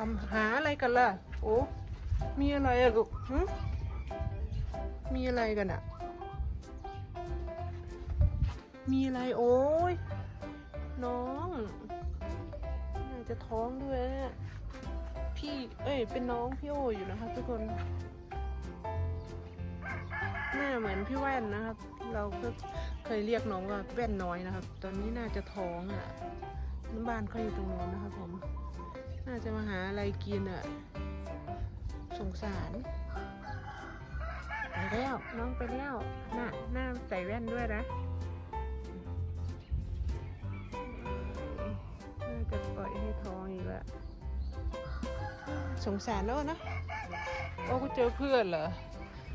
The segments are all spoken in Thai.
ทำหาอะไรกันล่ะ โอ้ มีอะไรอะลูกมีอะไรกันอะมีอะไรโอ้ย น้องน่าจะท้องด้วยนะพี่ เอ้ย เป็นน้องพี่โออยู่นะครับทุกคน หน้าเหมือนพี่แว่นนะครับ เราก็เคยเรียกน้องว่าแว่นน้อยนะครับ ตอนนี้น่าจะท้องอะน้ำบ้านเขาอยู่ตรงโน้นนะครับผม น่าจะมาหาอะไรกินอะสงสารไปแล้วน้องไปแล้วหน้าหน้าใส่แว่นด้วยนะน่าจะปล่อยให้ท้องอีกแล้วสงสารแล้วนะโอ้ก็เจอเพื่อนเหรอ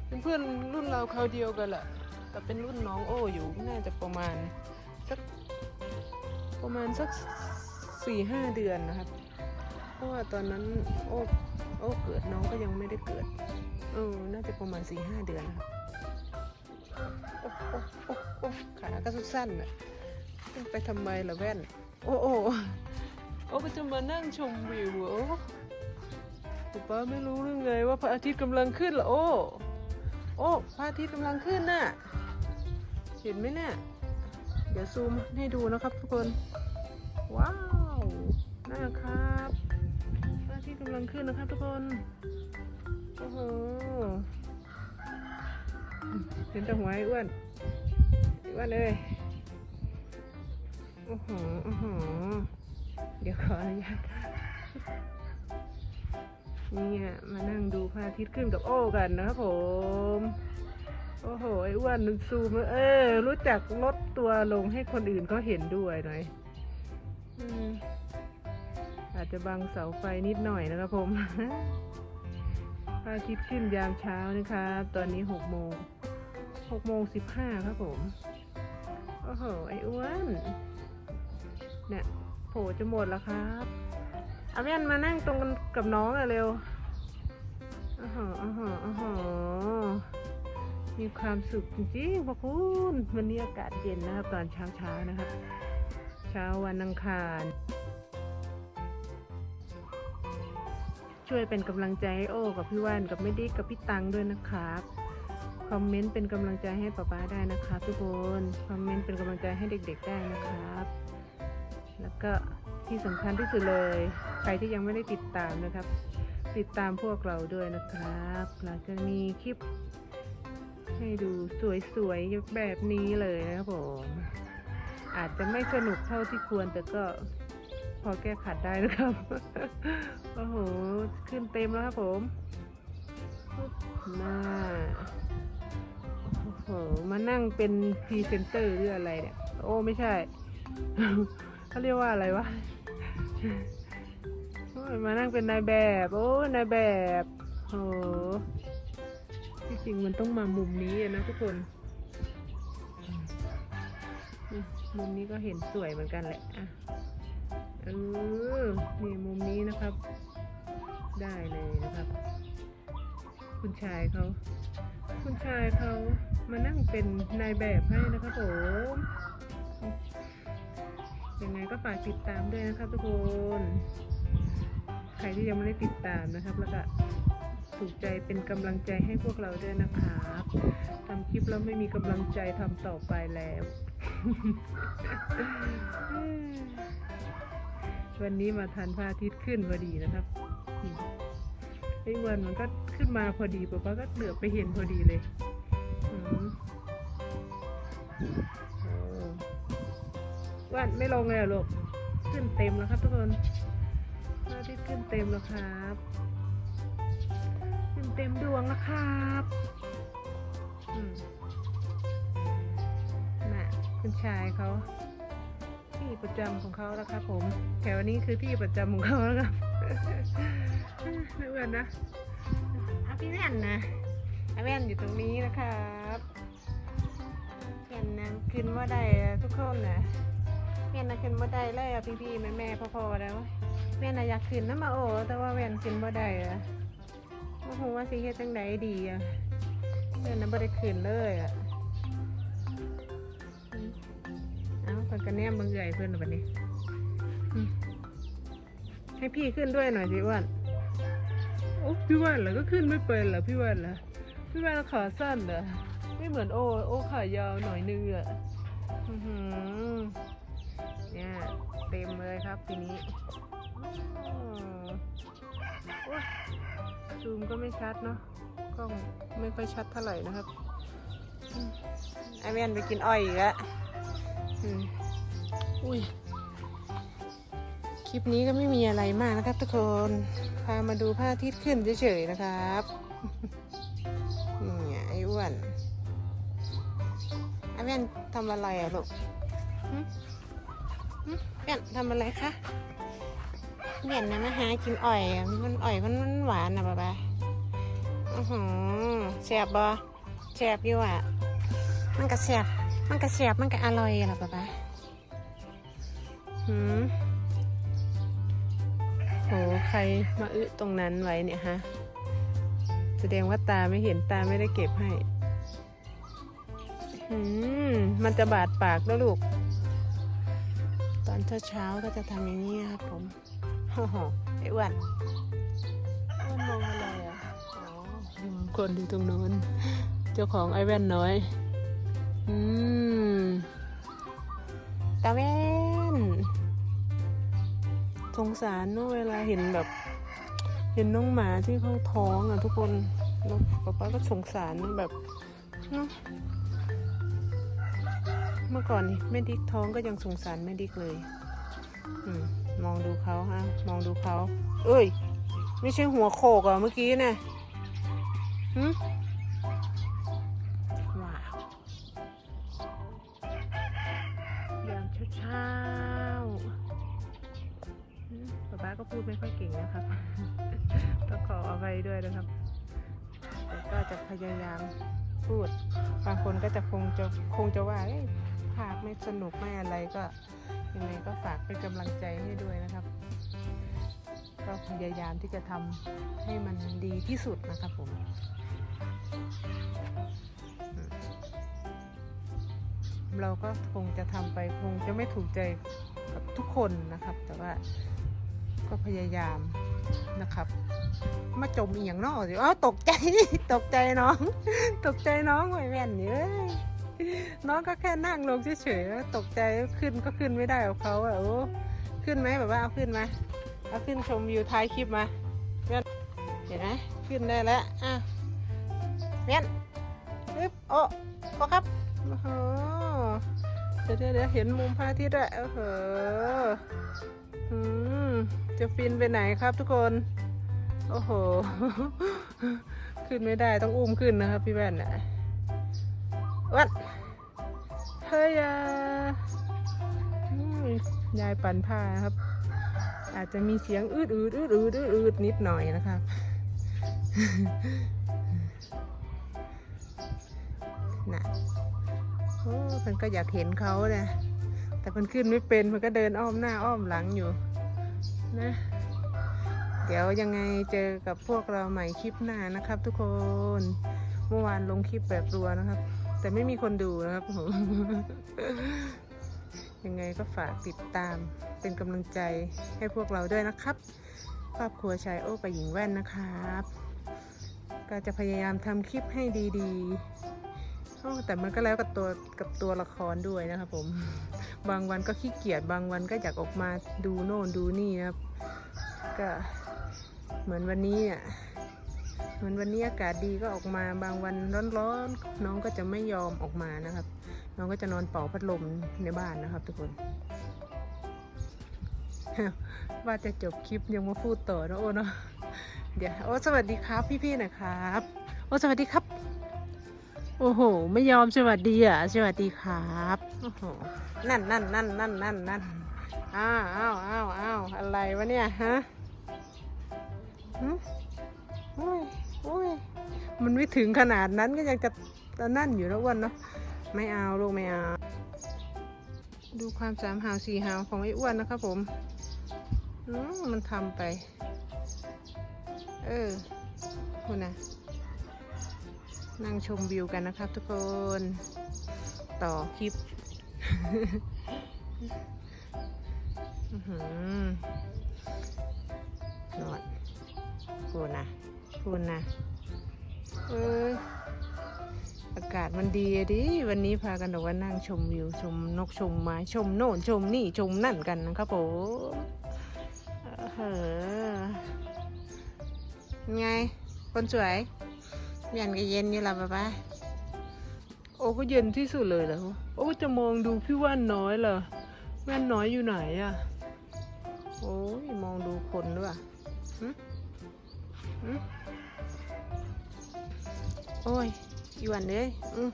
เป็นเพื่อนรุ่นเราเขาวเดียวกันแหละแต่เป็นรุ่นน้องโอ้อยู่น่าจะประมาณสักประมาณสักสี่ห้าเดือนนะครับ ราะว่าตอนนั้นโอ้โอ้เกิดน้องก็ยังไม่ได้เกิด เออ น่าจะประมาณสี่ห้าเดือนโอ้โอ้โอ้โอ้ขาก็สั้นๆน่ะไปทำไมล่ะแว่น โอ้โอ้โอ้ก็จะมานั่งชมวิวโอ้ป๊าป๊าไม่รู้เรื่องไงว่าพระอาทิตย์กำลังขึ้นเหรอโอ้โอ้พระอาทิตย์กำลังขึ้นน่ะเห็นไหมเนี่ยเดี๋ยวซูมให้ดูนะครับทุกคน ว้าวน่าครับาทิตย์กำลังขึ้นนะครับทุกคน โอ้โห เห็นแต่หัวไอ้อ้วนไอ้อ้วนเลย โอ้โห โอ้โห เดี๋ยวขออนุญาตเนี่ยมานั่งดูพระอาทิตย์ขึ้นกับโอ้กันนะครับผม โอ้โห ไอ้อ้วนซูมเออ รู้จักลดตัวลงให้คนอื่นเขาเห็นด้วยหน่อย อืม อาจจะบังเสาไฟนิดหน่อยนะครับผมพระอาทิตย์ขึ้นยามเช้านะครับตอนนี้หกโมงหกโมงสิบห้าครับผม โอ้โห ไอ้อ้วนเนี่ยโผล่จะหมดแล้วครับเอาแว่นมานั่งตรงกันกับน้องอะเร็วอ๋ออ๋ออ๋อมีความสุขจริงๆพระคุณวันนี้อากาศเย็นนะครับตอนเช้าๆนะครับ เช้าวันอังคาร ช่วยเป็นกำลังใจให้โอ้กับพี่ว่านกับแม่ดิกกับพี่ตังด้วยนะครับคอมเมนต์เป็นกำลังใจให้ป๊าป๊าได้นะครับทุกคนคอมเมนต์เป็นกำลังใจให้เด็ก ๆ ได้นะครับ แล้วก็ที่สำคัญที่สุดเลย ใครที่ยังไม่ได้ติดตามนะครับ ติดตามพวกเราด้วยนะครับเราจะมีคลิป ให้ดูสวยๆแบบนี้เลยนะครับผมอาจจะไม่สนุกเท่าที่ควรแต่ก็ พอแก้ขัดได้นะครับ โอ้โห ขึ้นเต็มแล้วครับผมมาโอ้โห มานั่งเป็นพรีเซนเตอร์หรืออะไรเนี่ย โอ้ไม่ใช่เขาเรียกว่าอะไรวะ มานั่งเป็นนายแบบ โอ้ นายแบบโหที่จริงมันต้องมามุมนี้นะทุกคนมมุมนี้ก็เห็นสวยเหมือนกันแหละอะ เออ นี่มุมนี้นะครับ ได้เลยนะครับ คุณชายเขา คุณชายเขามานั่งเป็นนายแบบให้นะครับผมยังไงก็ฝากติดตามด้วยนะครับทุกคน ใครที่ยังไม่ได้ติดตามนะครับ แล้วก็ถูกใจเป็นกำลังใจให้พวกเราด้วยนะครับทำคลิปแล้วไม่มีกำลังใจทำต่อไปแล้ว วันนี้มาทันพระอาทิตย์ขึ้นพอดีนะครับไอ้วันมันก็ขึ้นมาพอดีป๊าป๊าก็เหลือไปเห็นพอดีเลยอืมโอ้วันไม่ลงเลยหรอลูกขึ้นเต็มแล้วครับทุกคนพระอาทิตย์ขึ้นเต็มแล้วครับ ขึ้นเต็มดวงแล้วครับน่ะคุณชายเขา ที่ประจำของเขาแล้วครับผมแถวนี้คือที่ประจำของเขาแล้วครับไม่เอือนนะเอาพี่แว่นนะอาแว่นอยู่ตรงนี้นะครับแว่นนะขึ้นว่าได้ทุกคนนะแว่นนะขึ้นว่าได้เลยพี่พี่แม่แม่ๆพ่อๆแล้วแว่นนะอยากขึ้นนะมาโอ้แต่ว่าแว่นขึ้นว่าได้อะโอ้โหว่าสิเฮ็ดจังไดดีอะแว่นนะบ่ได้ขึ้นเลยอะ พิ่นก็แนมบิ่งเอื่อยเพิ่นน่ะบัดนี้ให้พี่ขึ้นด้วยหน่อยสิอ้วนโอ้พี่ว่านเหรอก็ขึ้นไม่เป็นเหรอพี่ว่านเหรอพี่ว่านขาสั้นเหรอไม่เหมือนโอโอขายาวหน่อยนึงอะเนี่ยเต็มเลยครับทีนี้โอ้ซูมก็ไม่ชัดเนาะกล้องไม่ค่อยชัดเท่าไหร่นะครับ ไอแมนไปกินอ้อยอีกแล้วอุ้ย คลิปนี้ก็ไม่มีอะไรมากนะครับทุกคน พามาดูพระอาทิตย์ขึ้นเฉยๆนะครับนี่ไงอ้อ้วนไอ้แว่นทำอะไรอะลูกแว่นทำอะไรคะแว่นนะมาหากินอ่อย มันอ่อยมันหวานนะบ๊ายบายอือหือแซ่บบ่ แซ่บอยู่อะ มันก็แซ่บมันก็แซ่บมันก็อร่อยอะล่ะบ๊าบาหืมโหใครมาอึตรงนั้นไว้เนี่ยฮะ แสดงว่าตาไม่เห็นตาไม่ได้เก็บให้อืมมันจะบาดปากแล้วลูก ตอนเช้าๆก็จะทำอย่างนี้ครับผมโอ้โหไอ้อ้วนอ้วนมองอะไรอะอ๋อมองคนอยู่ตรงนู้น เจ้าของไอแว่นน้อย อืมตาแว่นสงสารเนอะเวลาเห็นแบบ เห็นน้องหมาที่เขาท้องอะทุกคนแล้วป๊าป๊าก็สงสารแบบเนาะเมื่อก่อนนี่แม่ดิกท้องก็ยังสงสารแม่ดิกเลย อืมมองดูเขาฮะ มองดูเขา เอ้ย ไม่ใช่หัวโขกอะเมื่อกี้นี่ยหืม ด้วยนะครับแต่ก็จะพยายามพูด บางคนก็จะคงจะคงจะว่าภาคไม่สนุกไม่อะไรก็ยังไงก็ฝากเป็นกำลังใจให้ด้วยนะครับ ก็พยายามที่จะทำให้มันดีที่สุดนะครับผมเราก็คงจะทำไปคงจะไม่ถูกใจกับทุกคนนะครับ แต่ว่าก็พยายาม นะครับ มาจมเอีย่างนอกสิอ้าวตกใจ ตกใจน้อง ตกใจน้องไว้แว่นนี่เอ้ยน้องก็แค่นั่งลงเฉยๆตกใจขึ้นก็ขึ้นไม่ได้กับเขาอะโอ้ขึ้นไหมแบบว่าเอาขึ้นมาเอาขึ้นชมวิวท้ายคลิปมาแว่นเห็นไหมขึ้นได้แล้วอะแว่นปึ๊บโอ้โอ้ครับโอ้โหเดี๋ยวเดี๋ยวเดี๋ยวเห็นมุมพระอาทิตย์ด้วยโอ้โหอืม จะฟินไปไหนครับทุกคน โอ้โห ขึ้นไม่ได้ต้องอุ้มขึ้นนะครับพี่แว่นน่ะวัดเฮ้ยยายปั่นผ้าครับ อาจจะมีเสียงอืดอืดอืดอืดอืดอืดนิดหน่อยนะครับน่ะโอ้มันก็อยากเห็นเขาเนี่ยแต่มันขึ้นไม่เป็นมันก็เดินอ้อมหน้าอ้อมหลังอยู่ นะ เดี๋ยวยังไงเจอกับพวกเราใหม่คลิปหน้านะครับ ทุกคน เมื่อวานลงคลิปแบบรัวนะครับ แต่ไม่มีคนดูนะครับผมยังไงก็ฝากติดตามเป็นกำลังใจให้พวกเราด้วยนะครับ ครอบครัวชายโอ้กับหญิงแว่นนะครับ ก็จะพยายามทำคลิปให้ดีๆ แต่มันก็แล้วกับตัวกับตัวละครด้วยนะครับผม บางวันก็ขี้เกียจบางวันก็อยากออกมาดูโน่นดูนี่นะครับ ก็เหมือนวันนี้อะเหมือนวันนี้อากาศดีก็ออกมาบางวันร้อนๆน้องก็จะไม่ยอมออกมานะครับ น้องก็จะนอนเป่าพัดลมในบ้านนะครับ ทุกคน ว่าจะจบคลิปยังมาพูดต่อนะโอ้เนาะเดี๋ยวโอ้สวัสดีครับพี่ๆนะครับ โอ้สวัสดีครับ โอ้โห ไม่ยอมสวัสดีอะ สวัสดีครับโอ้โหนั่นนั่นนั่นนั่นนั่นนั่นอ้าวอ้าวอ้าวอ้าวอะไรวะเนี่ยฮะหึโอ้ยโอ้ยมันไม่ถึงขนาดนั้นก็ยังจะนั่นอยู่แล้วอ้วันเนาะไม่เอาลูกไม่เอา ดูความสามหาวสี่หาวของไอ้อ้วนนะครับผมมันทำไป เออคุณนะ นั่งชมวิวกันนะครับทุกคน ต่อคลิปหนอนพูดนะพูดนะเอ้ยอากาศมันดีดิ วันนี้พากันออกมานั่งชมวิว ชมนกชมไม้ชมโน่นชมนี่ชมนั่นกันนะครับผมเออไง คนสวย เย็นก็เย็นอยู่และป้าป้าโอ้ก็เย็นที่สุดเลยเหรอโอ้จะมองดูพี่ว่านน้อยเหรอแว่นน้อยอยู่ไหนอะโอ้ยมองดูคนด้วยอะหึหึโอ้ยอีวันเลยอือ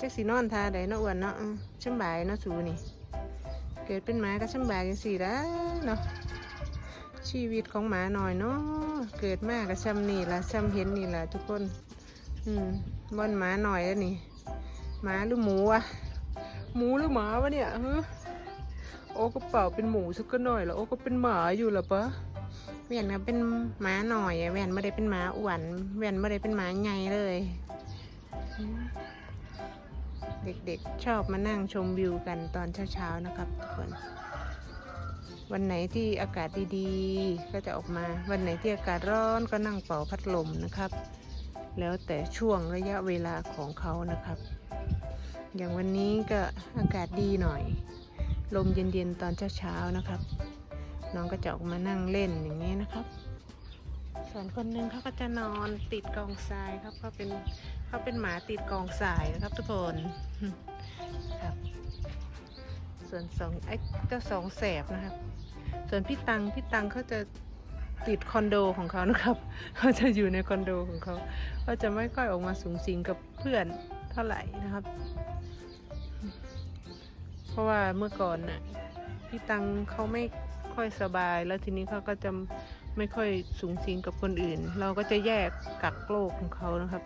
จักสีนอนทาใดเนาะอ้วนเนาะอือสำบายเนาะสูนี่ เกิดเป็นหมาก็สำบายจังสี่ละเนาะ ชีวิตของหมาหน่อยเนาะเกิดมากก็ซ้ำนี่ละซ้ำเห็นนี่ละทุกคน อืมบอนหมาหน่อยแล้วนี่หมาหรือหมูวะหมูหรือหมาวะเนี่ยฮะโอ้ก็เป่าเป็นหมูสักก็หน่อยแล้วโอ้ก็เป็นหมาอยู่ละปะแหวนนะเป็นหมาหน่อยอะแหวนไม่ได้เป็นหมาอ้วนแหวนไม่ได้เป็นหมาใหญ่เลย เด็กๆชอบมานั่งชมวิวกันตอนเช้าๆนะครับทุกคน วันไหนที่อากาศดีๆ ก็จะออกมาวันไหนที่อากาศร้อนก็นั่งเป่าพัดลมนะครับ แล้วแต่ช่วงระยะเวลาของเขานะครับ อย่างวันนี้ก็อากาศดีหน่อย ลมเย็นๆตอนเช้าๆนะครับ น้องก็จะออกมานั่งเล่นอย่างนี้นะครับส่วนคนหนึงเขาก็จะนอนติดกองทรายครับเขาเป็นเขาเป็นหมาติดกองทรายนะครับทุกคนครับ ส่วนสองไอ้เจ้าสองแสบนะครับ ส่วนพี่ตังพี่ตังเขาจะติดคอนโดของเขานะครับเขาจะอยู่ในคอนโดของเขาเขาจะไม่ค่อยออกมาสูงสิงกับเพื่อนเท่าไหร่นะครับ เพราะว่าเมื่อก่อนน่ะพี่ตังเขาไม่ค่อยสบาย แล้วทีนี้เขาก็จะไม่ค่อยสูงสิงกับคนอื่น เราก็จะแยกกักโรคของเขานะครับ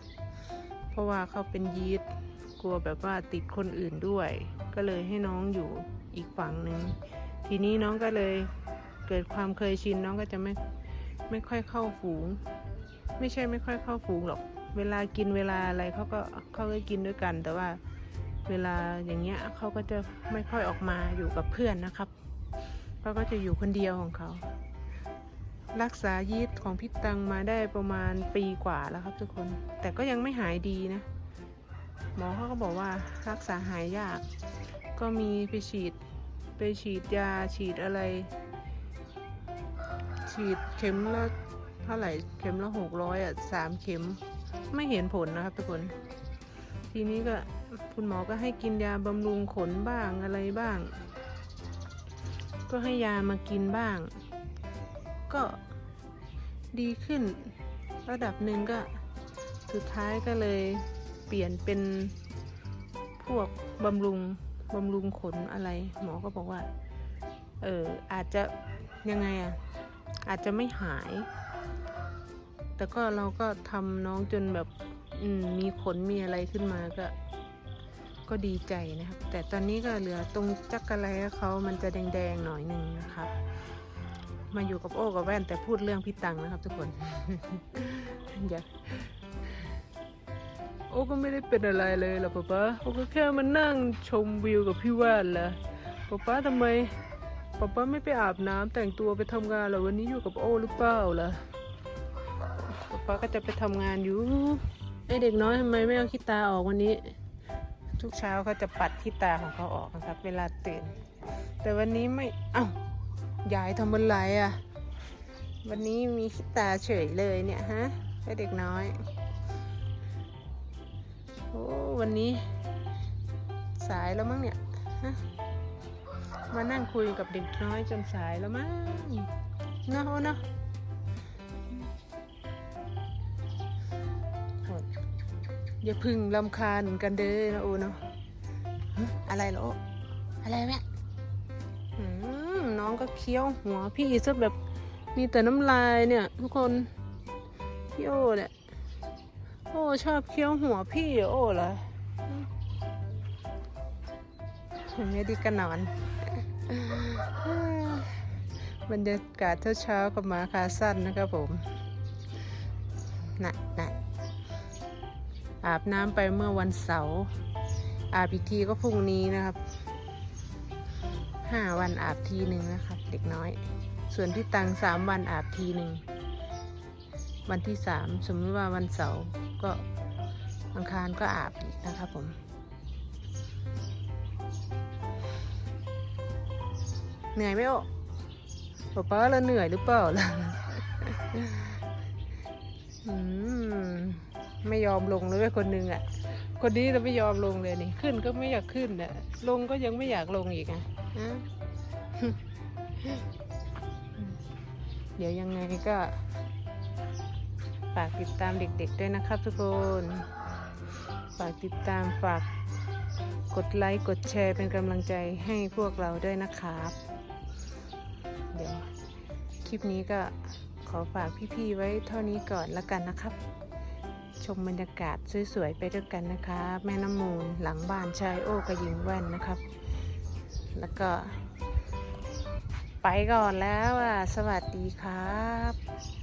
เพราะว่าเขาเป็นยีสต์กลัวแบบว่าติดคนอื่นด้วย ก็เลยให้น้องอยู่อีกฝั่งหนึ่งทีนี้น้องก็เลย เกิดความเคยชินน้องก็จะไม่ไม่ค่อยเข้าฝูง ไม่ใช่ไม่ค่อยเข้าฝูงหรอก เวลากินเวลาอะไรเขาก็เขาก็กินด้วยกัน แต่ว่าเวลาอย่างเงี้ยเขาก็จะไม่ค่อยออกมาอยู่กับเพื่อนนะครับเขาก็จะอยู่คนเดียวของเขา รักษายีสต์ของพี่ตังมาได้ประมาณปีกว่าแล้วครับทุกคน แต่ก็ยังไม่หายดีนะ หมอเขาก็บอกว่ารักษาหายยาก ก็มีไปฉีดไปฉีดยาฉีดอะไร ฉีดเข็มละเท่าไหร่เข็มละหกร้อยอะสามเข็มไม่เห็นผลนะครับทุกคน ทีนี้ก็คุณหมอก็ให้กินยาบำรุงขนบ้างอะไรบ้าง ก็ให้ยามากินบ้าง ก็ดีขึ้น ระดับหนึ่งก็สุดท้ายก็เลยเปลี่ยนเป็นพวกบำรุงบำรุงขนอะไร หมอก็บอกว่า เอออาจจะยังไงอะ อาจจะไม่หาย แต่ก็เราก็ทำน้องจนแบบมมีขนมีอะไรขึ้นมาก็ ก็ดีใจนะครับ แต่ตอนนี้ก็เหลือตรงจักรแล้เขามันจะแดงๆหน่อยหนึ่งนะครับ มาอยู่กับโอ้กับแว่นแต่พูดเรื่องพี่ตังนะครับ ทุกคนอย่าโอ้ก็ไม่ได้เป็นอะไรเลยหรอกป๊าป๊าโอ้ก็แค่มานั่งชมวิวกับพี่ว่านแหละป๊าป๊าทำไม ป๊าป๊าไม่ไปอาบน้ำแต่งตัวไปทำงานเหรอวันนี้อยู่กับโอหรือเปล่าล่ะป๊าป๊าก็จะไปทำงานอยู่ไอเด็กน้อยทำไมไม่เอาขี้ตาออกวันนี้ ทุกเช้าเขาจะปัดขี้ตาของเขาออกนะครับ เวลาตื่น แต่วันนี้ไม่เอ้ายายทำอะไรอะ วันนี้มีขี้ตาเฉยเลยเนี่ยฮะไอเด็กน้อยโอ้วันนี้ สายแล้วมั้งเนี่ยฮะ มานั่งคุยกับเด็กน้อยจนสายแล้วมั้งเนาะโอ้เนาะโอ้ยอย่าพึ่งลำคาญกันเด้อนะโอ้เนาะอะไรเหรออะไรแม่น้องก็เคี้ยวหัวพี่ซะแบบมีแต่น้ำลายเนี่ย ทุกคนพี่โอเนี่ยโอ้ชอบเคี้ยวหัวพี่โอ้เหรออย่างนี้ดีกันนอน บรรยากาศเช้าๆกับหมาขาสั้นนะครับผมน่ะน่ะอาบน้ำไปเมื่อวันเสาร์อาบอีกทีก็พรุ่งนี้นะครับห้าวันอาบทีหนึ่งนะครับ เด็กน้อย ส่วนที่ตังสามวันอาบทีหนึ่งวันที่สามสมมติว่าวันเสาร์ก็อังคารก็อาบอีกนะครับผม เหนื่อยไหมโอ้ป๊าป๊าเราเหนื่อยหรือเปล่าล่ะอืมไม่ยอมลงเลยคนหนึงอะ คนนี้เราไม่ยอมลงเลยนี่ ขึ้นก็ไม่อยากขึ้นอะ ลงก็ยังไม่อยากลงอีกอะเดี๋ยวยังไงก็ฝากติดตามเด็กๆด้วยนะครับทุกคน ฝากติดตามฝากกดไลค์ กดแชร์เป็นกำลังใจให้พวกเราด้วยนะครับ ลิปนี้ก็ขอฝากพี่ๆไว้เท่านี้ก่อนละกันนะครับ ชมบรรยากาศสวยๆไปด้วยกันนะคะ แม่น้ำมูลหลังบ้านชายโอ้กระยิงแว่นนะครับ แล้วก็ ไปก่อนแล้วอะสวัสดีครับ